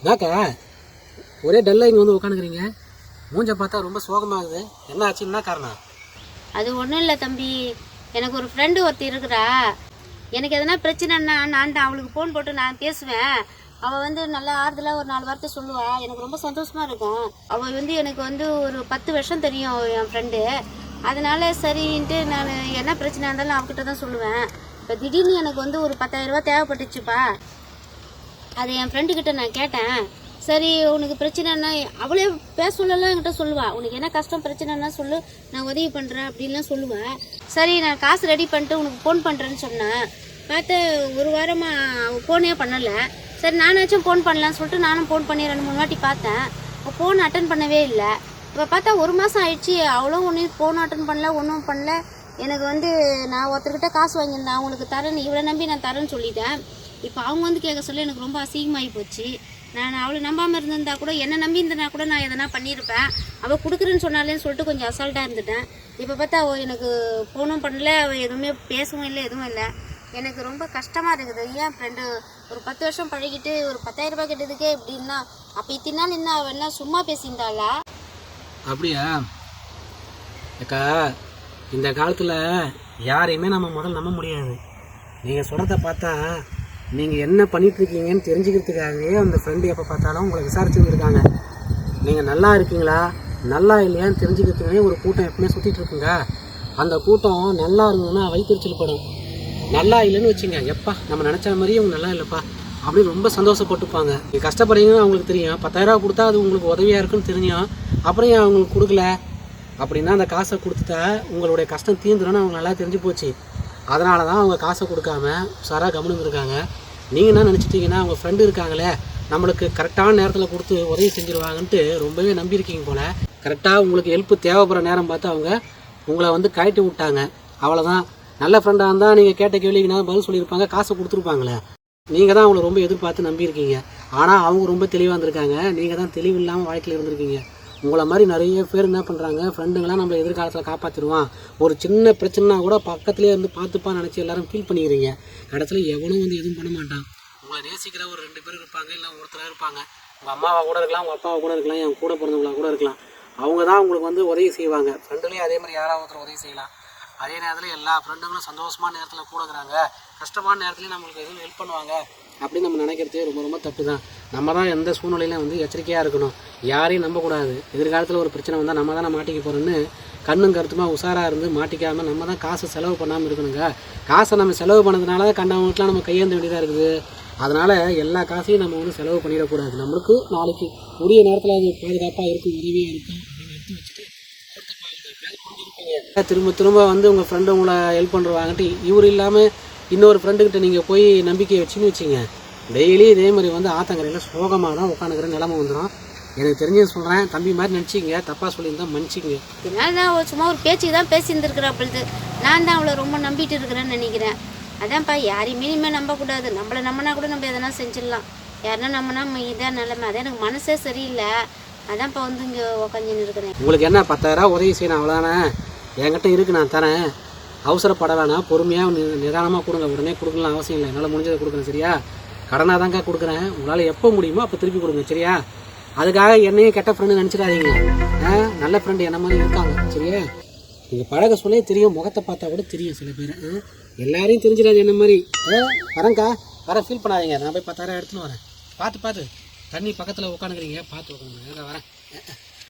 அதாக்கா ஒரே டல்லாக இங்கே வந்து உட்காந்துக்கிறீங்க மூஞ்ச பார்த்தா ரொம்ப சோகமாகுது. என்ன ஆச்சு என்ன காரணம்? அது ஒன்றும் இல்லை தம்பி. எனக்கு ஒரு ஃப்ரெண்டு ஒருத்தி இருக்கிறா. எனக்கு எதனா பிரச்சனைன்னா நான் தான் அவளுக்கு ஃபோன் போட்டு நான் பேசுவேன். அவள் வந்து நல்லா ஆறுதலாக ஒரு நாலு வார்த்தை சொல்லுவாள் எனக்கு ரொம்ப சந்தோஷமாக இருக்கும். அவள் வந்து எனக்கு வந்து ஒரு பத்து வருஷம் தெரியும் என் ஃப்ரெண்டு அதனால சரின்ட்டு நான் என்ன பிரச்சனை இருந்தாலும் அவகிட்ட தான் சொல்லுவேன். இப்போ திடீர்னு எனக்கு வந்து ஒரு பத்தாயிரம் ரூபாய் தேவைப்பட்டுச்சுப்பா. அது என் ஃப்ரெண்டுக்கிட்ட நான் கேட்டேன். சரி உனக்கு பிரச்சனைனா அவளே பேச சொல்லலாம் என்கிட்ட சொல்லுவாள் உனக்கு என்ன கஷ்டம் பிரச்சனைனா சொல்லு. நான் உதவி பண்ணுறேன் அப்படின்லாம் சொல்லுவேன் சரி நான் காசு ரெடி பண்ணிட்டு உனக்கு ஃபோன் பண்ணுறேன்னு சொன்னேன். பார்த்து ஒரு வாரமாக அவள் ஃபோனே பண்ணலை. சரி நானாச்சும் ஃபோன் பண்ணலான்னு சொல்லிட்டு நானும் ஃபோன் பண்ணி ரெண்டு மூணு வாட்டி பார்த்தேன். அவள் ஃபோன் அட்டன் பண்ணவே இல்லை. இப்போ பார்த்தா ஒரு மாதம் ஆயிடுச்சு. அவளும் ஒன்றும் ஃபோன் அட்டன் பண்ணல ஒன்றும் பண்ணல. எனக்கு வந்து நான் ஒருத்தர்கிட்ட காசு வாங்கியிருந்தேன். அவங்களுக்கு தரேன்னு இவளை நம்பி நான் தரேன்னு சொல்லிட்டேன். இப்போ அவங்க வந்து கேட்க சொல்ல எனக்கு ரொம்ப அசிங்கமாகி போச்சு. நான் அவளை நம்பாமல் இருந்திருந்தா கூட என்னை நம்பி இருந்தனா கூட நான் எதனா பண்ணியிருப்பேன். அவள் கொடுக்குறேன்னு சொன்னாலேன்னு சொல்லிட்டு கொஞ்சம் அசால்ட்டாக இருந்துட்டேன். இப்போ பார்த்தா அவள் எனக்கு ஃபோனும் பண்ணல அவள் எதுவுமே பேசவும் இல்லை எதுவும் இல்லை. எனக்கு ரொம்ப கஷ்டமாக இருக்குது. ஏன் ஃப்ரெண்டு ஒரு பத்து வருஷம் பழகிட்டு ஒரு பத்தாயிரம் ரூபாய் கேட்டதுக்கே இப்படின்னா அப்போ இத்தனை நாள் என்ன அவள் என்ன சும்மா பேசியிருந்தாளா? அப்படியா? அக்கா இந்த காலத்தில் யாரையுமே நம்ம முதல் நம்ப முடியாது. நீங்கள் சொல்கிறத பார்த்தா நீங்கள் என்ன பண்ணிட்டு இருக்கீங்கன்னு தெரிஞ்சுக்கிறதுக்காகவே அந்த ஃப்ரெண்டு எப்போ பார்த்தாலும் உங்களை விசாரிச்சுட்டு இருக்காங்க நீங்கள் நல்லா இருக்கீங்களா? நல்லா இல்லையான்னு தெரிஞ்சுக்கிறதுக்குமே ஒரு கூட்டம் எப்பவுமே சுற்றிட்டு இருக்குங்க அந்த கூட்டம் நல்லா இருந்ததுன்னா வயிற்றுச்சல் படும். நல்லா இல்லைன்னு வச்சுங்க எப்பா நம்ம நினச்ச மாதிரியே அவங்க நல்லா இல்லைப்பா அப்படின்னு ரொம்ப சந்தோஷப்பட்டுப்பாங்க. நீங்கள் கஷ்டப்படுறீங்கன்னு அவங்களுக்கு தெரியும். பத்தாயிரரூவா கொடுத்தா அது உங்களுக்கு உதவியாக இருக்குன்னு தெரியும். அப்புறம் ஏன் அவங்களுக்கு கொடுக்கல? அப்படின்னா அந்த காசை கொடுத்துட்டா உங்களுடைய கஷ்டம் தீர்ந்துடும் அவங்க நல்லா தெரிஞ்சு போச்சு. அதனால தான் அவங்க காசை கொடுக்காம சாராக கவனம் இருக்காங்க நீங்கள் என்ன நினச்சிட்டிங்கன்னா அவங்க ஃப்ரெண்டு இருக்காங்களே நம்மளுக்கு கரெக்டான நேரத்தில் கொடுத்து உதவி செஞ்சுருவாங்கன்ட்டு ரொம்பவே நம்பியிருக்கீங்க போல். கரெக்டாக உங்களுக்கு ஹெல்ப் தேவைப்படுற நேரம் பார்த்து அவங்க உங்களை வந்து கழட்டி விட்டாங்க. அவ்வளோதான் நல்ல ஃப்ரெண்டாக இருந்தால் நீங்கள் கேட்ட கேள்விக்கு பதில் சொல்லியிருப்பாங்க காசை கொடுத்துருப்பாங்களே. நீங்கள் தான் அவங்கள ரொம்ப எதிர்பார்த்து நம்பியிருக்கீங்க. ஆனால் அவங்க ரொம்ப தெளிவாக இருந்திருக்காங்க நீங்கள் தான் தெளிவு இல்லாமல் வாழ்க்கையில் இருந்திருக்கீங்க. உங்களை மாதிரி நிறைய பேர் என்ன பண்ணுறாங்க ஃப்ரெண்டுங்களாம் நம்ம எதிர்காலத்தில் காப்பாற்றிடுவான் ஒரு சின்ன பிரச்சனைனா கூட பக்கத்துலேயே இருந்து பார்த்துப்பா நினச்சி எல்லாரும் ஃபீல் பண்ணிக்கிறீங்க. கடைசியில் எவனும் வந்து எதுவும் பண்ண மாட்டான். உங்களை நேசிக்கிற ஒரு ரெண்டு பேர் இருப்பாங்க இல்லை ஒருத்தராக இருப்பாங்க. உங்கள் அம்மாவை கூட இருக்கலாம் உங்கள் அப்பாவை கூட இருக்கலாம் என் கூட பிறந்தவங்களா கூட இருக்கலாம். அவங்க தான் உங்களுக்கு வந்து உதவி செய்வாங்க. ஃப்ரெண்டுலேயும் அதே மாதிரி யாராவது ஒருத்தர் உதவி செய்யலாம். அதே நேரத்தில் எல்லா ஃப்ரெண்டுங்களும் சந்தோஷமான நேரத்தில் கூட இருக்கிறாங்க. கஷ்டமான நேரத்துலையும் நம்மளுக்கு எதுவும் ஹெல்ப் பண்ணுவாங்க. அப்படின்னு நம்ம நினைக்கிறதே ரொம்ப ரொம்ப தப்பு தான் நம்ம தான் எந்த சூழ்நிலையிலும் வந்து எச்சரிக்கையாக இருக்கணும். யாரையும் நம்பக்கூடாது. எதிர்காலத்தில் ஒரு பிரச்சனை வந்தால் நம்ம தானே மாட்டிக்க போகிறோன்னு கண்ணும் கருத்துமாக உஷாராக இருந்து மாட்டிக்காமல் நம்ம தான் காசை செலவு பண்ணாமல் இருக்கணுங்க. காசை நம்ம செலவு பண்ணதுனால தான் கண்டவங்களுக்குலாம் நம்ம கையேந்த வேண்டியதாக இருக்குது. அதனால் எல்லா காசையும் நம்ம வந்து செலவு பண்ணிடக்கூடாது. நம்மளுக்கு நாளைக்கு உரிய நேரத்தில் அது பாதுகாப்பாக இருக்கும் உதவியாக இருக்கும். எடுத்து வச்சுட்டு திரும்ப திரும்ப வந்து உங்கள் ஃப்ரெண்டு உங்களை ஹெல்ப் பண்ணுறவாங்கட்டு இவர் இல்லாமல் இன்னொரு ஃப்ரெண்டுக்கிட்ட நீங்கள் போய் நம்பிக்கையை வச்சுன்னு வச்சிங்க. டெய்லி இதே மாதிரி வந்து ஆத்தங்கரையில் சோகமாக தான் உட்காந்துக்கிற நிலமை வந்துடும் எனக்கு தெரிஞ்சது சொல்கிறேன் தம்பி மாதிரி நினச்சிங்க தப்பாக சொல்லியிருந்தா மன்னிச்சிங்க இதனால தான் அவள் சும்மா ஒரு பேச்சுக்கு தான் பேசியிருந்துருக்குறா பொழுது. நான் தான் அவளை ரொம்ப நம்பிட்டு இருக்கிறேன்னு நினைக்கிறேன். அதான்ப்பா யாரையுமே இனிமேல் நம்பக்கூடாது. நம்மளை நம்பினா கூட நம்ம எதனா செஞ்சிடலாம். யாருன்னா நம்பினா இதான் நிலைமை. அதான் எனக்கு மனசே சரியில்லை. அதான்ப்பா வந்து இங்கே உக்காந்துன்னு இருக்கிறேன். உங்களுக்கு என்ன பத்தாயிரம் உதவி செய்யணும் அவ்வளோதானே என்கிட்ட இருக்கு நான் தரேன். அவசரப்பட வேணாம். பொறுமையாக நிதானமாக கொடுங்க. உடனே கொடுக்கலாம் அவசியம் இல்லை. என்னால் முடிஞ்சதை கொடுக்குறேன் சரியா? கடனாக தாங்க கொடுக்குறேன். உங்களால் எப்போ முடியுமோ அப்போ திருப்பி கொடுங்க சரியா? அதுக்காக என்னையும் கெட்ட ஃப்ரெண்டு நினச்சிடாதீங்க. ஆ நல்ல ஃப்ரெண்டு என்ன மாதிரி இருக்காங்க சரியா? நீங்கள் பழக சொல்லே தெரியும் முகத்தை பார்த்தா கூட தெரியும் சில பேர். ஆ? எல்லாரையும் தெரிஞ்சிடாது என்ன மாதிரி. ஆ வரேங்க்கா வர ஃபீல் பண்ணாதீங்க. நான் போய் பத்தாயிரம் எடுத்துன்னு வரேன். பார்த்து பார்த்து தண்ணி பக்கத்தில் உட்காந்துக்கிறீங்க. பார்த்து உட்காந்து வரேன்.